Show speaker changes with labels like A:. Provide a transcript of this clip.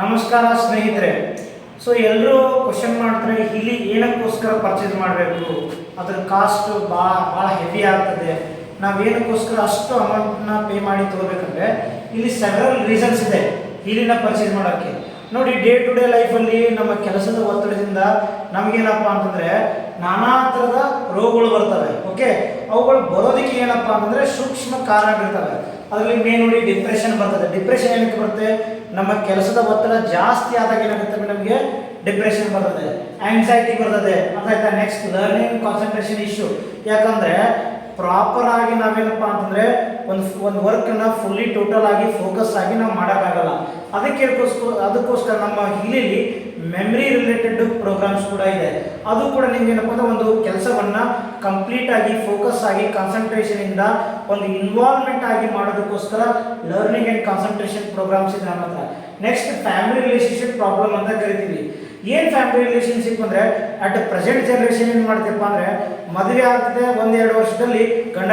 A: ನಮಸ್ಕಾರ ಸ್ನೇಹಿತರೆ. ಸೊ ಎಲ್ಲರೂ ಕ್ವಶನ್ ಮಾಡ್ತಾರೆ, ಇಲ್ಲಿ ಏನಕ್ಕೋಸ್ಕರ ಪರ್ಚೇಸ್ ಮಾಡಬೇಕು? ಅದರ ಕಾಸ್ಟ್ ಭಾಳ ಭಾಳ ಹೆವಿ ಆಗ್ತದೆ. ನಾವು ಏನಕ್ಕೋಸ್ಕರ ಅಷ್ಟು ಅಮೌಂಟ್ನ ಪೇ ಮಾಡಿ ತಗೋಬೇಕಂದ್ರೆ, ಇಲ್ಲಿ ಸೆವೆರಲ್ ರೀಸನ್ಸ್ ಇದೆ ಹೀಲಿನ ಪರ್ಚೇಸ್ ಮಾಡೋಕ್ಕೆ. ನೋಡಿ ಡೇ ಟು ಡೇ ಲೈಫಲ್ಲಿ ನಮ್ಮ ಕೆಲಸದ ಒತ್ತಡದಿಂದ ನಮಗೇನಪ್ಪ ಅಂತಂದರೆ, ನಾನಾ ರೋಗಗಳು ಬರ್ತವೆ ಓಕೆ ಅವುಗಳು ಬರೋದಕ್ಕೆ ಏನಪ್ಪ ಅಂದರೆ ಸೂಕ್ಷ್ಮ ಕಾರಣಗಳಿರ್ತವೆ ಅದರಲ್ಲಿ ಮೇನ್ ನೋಡಿ ಡಿಪ್ರೆಷನ್ ಬರ್ತದೆ. ಡಿಪ್ರೆಷನ್ ಏನಕ್ಕೆ ಬರುತ್ತೆ? ನಮ್ಮ ಕೆಲಸದ ಒತ್ತಡ ಜಾಸ್ತಿ ಆದಾಗ ಏನಾಗುತ್ತೆ ನಮಗೆ? ಡಿಪ್ರೆಷನ್ ಬರ್ತದೆ. ಆಂಗ್ಸೈಟಿ ಬರ್ತದೆ. ಅದಾಯ್ತಾ? ನೆಕ್ಸ್ಟ್ ಲರ್ನಿಂಗ್ ಕಾನ್ಸಂಟ್ರೇಷನ್ ಇಶ್ಯೂ ಯಾಕಂದ್ರೆ ಪ್ರಾಪರ್ ಆಗಿ ನಾವೇನಪ್ಪ ಅಂತಂದ್ರೆ ಒಂದು ಒಂದು ವರ್ಕ್ನ ಫುಲ್ಲಿ ಟೋಟಲ್ ಆಗಿ ಫೋಕಸ್ ಆಗಿ ನಾವು ಮಾಡೋಕ್ಕಾಗಲ್ಲ. ಅದಕ್ಕೆ ಅದಕ್ಕೋಸ್ಕರ ನಮ್ಮ ಹಿಲಿಲಿ ಮೆಮ್ರಿ ರಿಲೇಟೆಡ್ ಪ್ರೋಗ್ರಾಮ್ಸ್ ಕೂಡ ಇದೆ. ಅದು ಕೂಡ ನಿಮ್ಗೆ ಏನಪ್ಪ ಅಂದ್ರೆ ಒಂದು ಕೆಲಸವನ್ನ ಕಂಪ್ಲೀಟ್ ಆಗಿ ಫೋಕಸ್ ಆಗಿ ಕಾನ್ಸಂಟ್ರೇಷನ್ ಇಂದ ಒಂದು ಇನ್ವಾಲ್ವ್ಮೆಂಟ್ ಆಗಿ ಮಾಡೋದಕ್ಕೋಸ್ಕರ ಲರ್ನಿಂಗ್ ಅಂಡ್ ಕಾನ್ಸಂಟ್ರೇಷನ್ ಪ್ರೋಗ್ರಾಮ್ಸ್ ಇದೆ ನಮ್ಮ ನೆಕ್ಸ್ಟ್ ಫ್ಯಾಮಿಲಿ ರಿಲೇಶನ್ಶಿಪ್ ಪ್ರಾಬ್ಲಮ್ ಅಂತ ಕರಿತೀವಿ. ಏನ್ ಫ್ಯಾಮಿಲಿ ರಿಲೇಶನ್ಶಿಪ್ ಅಂದ್ರೆ ಅಟ್ ಪ್ರೆಸೆಂಟ್ ಜನರೇಷನ್ ಏನ್ ಮಾಡ್ತೀವಪ್ಪ ಅಂದ್ರೆ, ಮದುವೆ ಆಗ್ತದೆ ಒಂದೆರಡು ವರ್ಷದಲ್ಲಿ ಗಂಡ